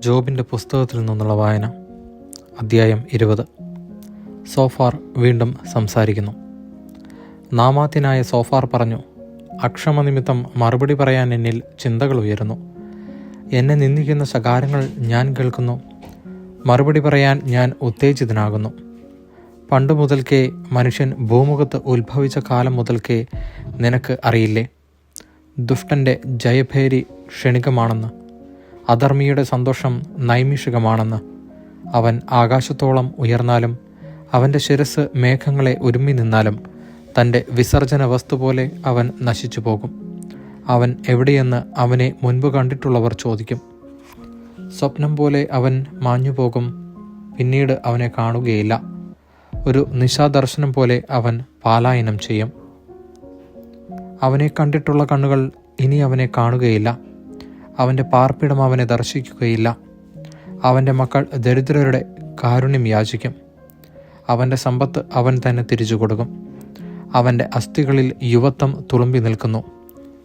ജോബിന്റെ പുസ്തകത്തിൽ നിന്നുള്ള വായന. അദ്ധ്യായം ഇരുപത്. സോഫാർ വീണ്ടും സംസാരിക്കുന്നു. നാമാത്യനായ സോഫാർ പറഞ്ഞു അക്ഷമനിമിത്തം മറുപടി പറയാൻ എന്നിൽ ചിന്തകൾ ഉയരുന്നു. എന്നെ നിന്ദിക്കുന്ന ശകാരങ്ങൾ ഞാൻ കേൾക്കുന്നു. മറുപടി പറയാൻ ഞാൻ ഉത്തേജിതനാകുന്നു. പണ്ട് മുതൽക്കേ മനുഷ്യൻ ഭൂമുഖത്ത് ഉത്ഭവിച്ച കാലം മുതൽക്കേ നിനക്ക് അറിയില്ലേ? ദുഷ്ടന്റെ ജയഭേരി ക്ഷണികമാണെന്ന്. അധർമ്മിയുടെ സന്തോഷം നൈമിഷികമാണെന്ന്. അവൻ ആകാശത്തോളം ഉയർന്നാലും അവന്റെ ശിരസ് മേഘങ്ങളെ ഒരുമി നിന്നാലും തന്റെ വിസർജന വസ്തു പോലെ അവൻ നശിച്ചു പോകും. അവൻ എവിടെയെന്ന് അവനെ മുൻപ് കണ്ടിട്ടുള്ളവർ ചോദിക്കും. സ്വപ്നം പോലെ അവൻ മാഞ്ഞു പോകും പിന്നീട് അവനെ കാണുകയില്ല. ഒരു നിശാദർശനം പോലെ അവൻ പാലായനം ചെയ്യും. അവനെ കണ്ടിട്ടുള്ള കണ്ണുകൾ ഇനി അവനെ കാണുകയില്ല. അവന്റെ പാർപ്പിടം അവനെ ദർശിക്കുകയില്ല. അവന്റെ മക്കൾ ദരിദ്രരുടെ കാരുണ്യം യാചിക്കും. അവന്റെ സമ്പത്ത് അവൻ തന്നെ തിരിച്ചു കൊടുക്കും. അവന്റെ അസ്ഥികളിൽ യുവത്വം തുളുമ്പി നിൽക്കുന്നു.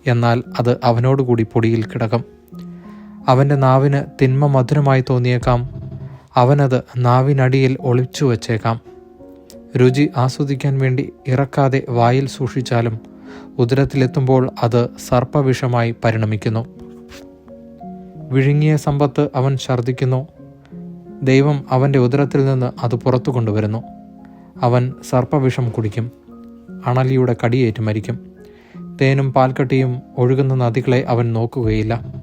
എന്നാൽ അത് അവനോടുകൂടി പൊടിയിൽ കിടക്കും. അവന്റെ നാവിന് തിന്മ മധുരമായി തോന്നിയേക്കാം. അവനത് നാവിനടിയിൽ ഒളിച്ചു വച്ചേക്കാം. രുചി ആസ്വദിക്കാൻ വേണ്ടി ഇറക്കാതെ വായിൽ സൂക്ഷിച്ചാലും ഉദരത്തിലെത്തുമ്പോൾ അത് സർപ്പവിഷമായി പരിണമിക്കുന്നു. വിഴുങ്ങിയ സമ്പത്ത് അവൻ ഛർദ്ദിക്കുന്നു. ദൈവം അവന്റെ ഉദരത്തിൽ നിന്ന് അത് പുറത്തു കൊണ്ടുവരുന്നു. അവൻ സർപ്പവിഷം കുടിക്കും. അണലിയുടെ കടിയേറ്റ് മരിക്കും. തേനും പാൽക്കട്ടിയും ഒഴുകുന്ന നദികളെ അവൻ നോക്കുകയില്ല.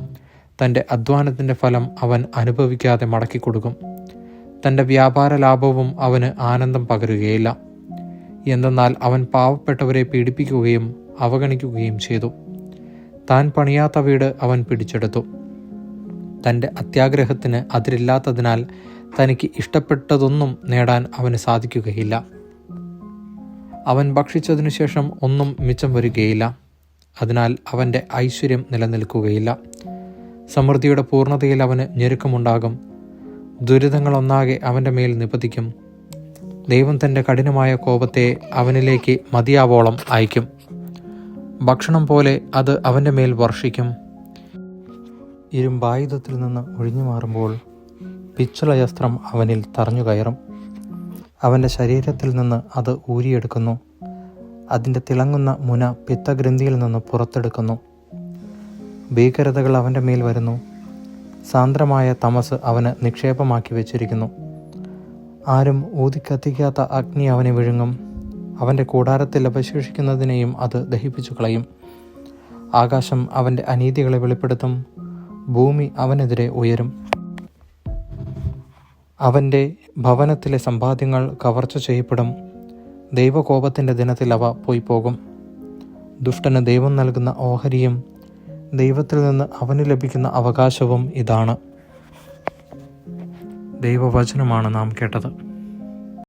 തന്റെ അധ്വാനത്തിന്റെ ഫലം അവൻ അനുഭവിക്കാതെ മടക്കി കൊടുക്കും. തന്റെ വ്യാപാര ലാഭവും അവന് ആനന്ദം പകരുകയില്ല. എന്തെന്നാൽ അവൻ പാവപ്പെട്ടവരെ പീഡിപ്പിക്കുകയും അവഗണിക്കുകയും ചെയ്തു. താൻ പണിയാത്ത വീട് അവൻ പിടിച്ചെടുത്തു. തന്റെ അത്യാഗ്രഹത്തിന് അതിരില്ലാത്തതിനാൽ തനിക്ക് ഇഷ്ടപ്പെട്ടതൊന്നും നേടാൻ അവന് സാധിക്കുകയില്ല. അവൻ ഭക്ഷിച്ചതിനു ശേഷം ഒന്നും മിച്ചം വരികയില്ല. അതിനാൽ അവന്റെ ഐശ്വര്യം നിലനിൽക്കുകയില്ല. സമൃദ്ധിയുടെ പൂർണതയിൽ അവന് ഞെരുക്കമുണ്ടാകും. ദുരിതങ്ങളൊന്നാകെ അവന്റെ മേൽ നിപതിക്കും. ദൈവം തന്റെ കഠിനമായ കോപത്തെ അവനിലേക്ക് മതിയാവോളം അയക്കും. ഭക്ഷണം പോലെ അത് അവന്റെ മേൽ വർഷിക്കും. ഇരുമ്പായുധത്തിൽ നിന്ന് ഒഴിഞ്ഞു മാറുമ്പോൾ പിച്ചളയസ്ത്രം അവനിൽ തറഞ്ഞു കയറും. അവന്റെ ശരീരത്തിൽ നിന്ന് അത് ഊരിയെടുക്കുന്നു. അതിന്റെ തിളങ്ങുന്ന മുന പിത്തഗ്രന്ഥിയിൽ നിന്ന് പുറത്തെടുക്കുന്നു. ഭീകരതകൾ അവന്റെ മേൽ വരുന്നു. സാന്ദ്രമായ തമസ് അവന് നിക്ഷേപമാക്കി വെച്ചിരിക്കുന്നു. ആരും ഊതിക്കത്തിക്കാത്ത അഗ്നി അവനെ വിഴുങ്ങും. അവന്റെ കൂടാരത്തിൽ അവശേഷിക്കുന്നതിനെയും അത് ദഹിപ്പിച്ചു കളയും. ആകാശം അവന്റെ അനീതികളെ വെളിപ്പെടുത്തും. ഭൂമി അവനെതിരെ ഉയരും. അവന്റെ ഭവനത്തിലെ സമ്പാദ്യങ്ങൾ കവർച്ച ചെയ്യപ്പെടും. ദൈവകോപത്തിന്റെ ദിനത്തിൽ അവ പോയി പോകും ദുഷ്ടന് ദൈവം നൽകുന്ന ഓഹരിയും ദൈവത്തിൽ നിന്ന് അവന് ലഭിക്കുന്ന അവകാശവും ഇതാണ്. ദൈവവചനമാണ് നാം കേട്ടത്.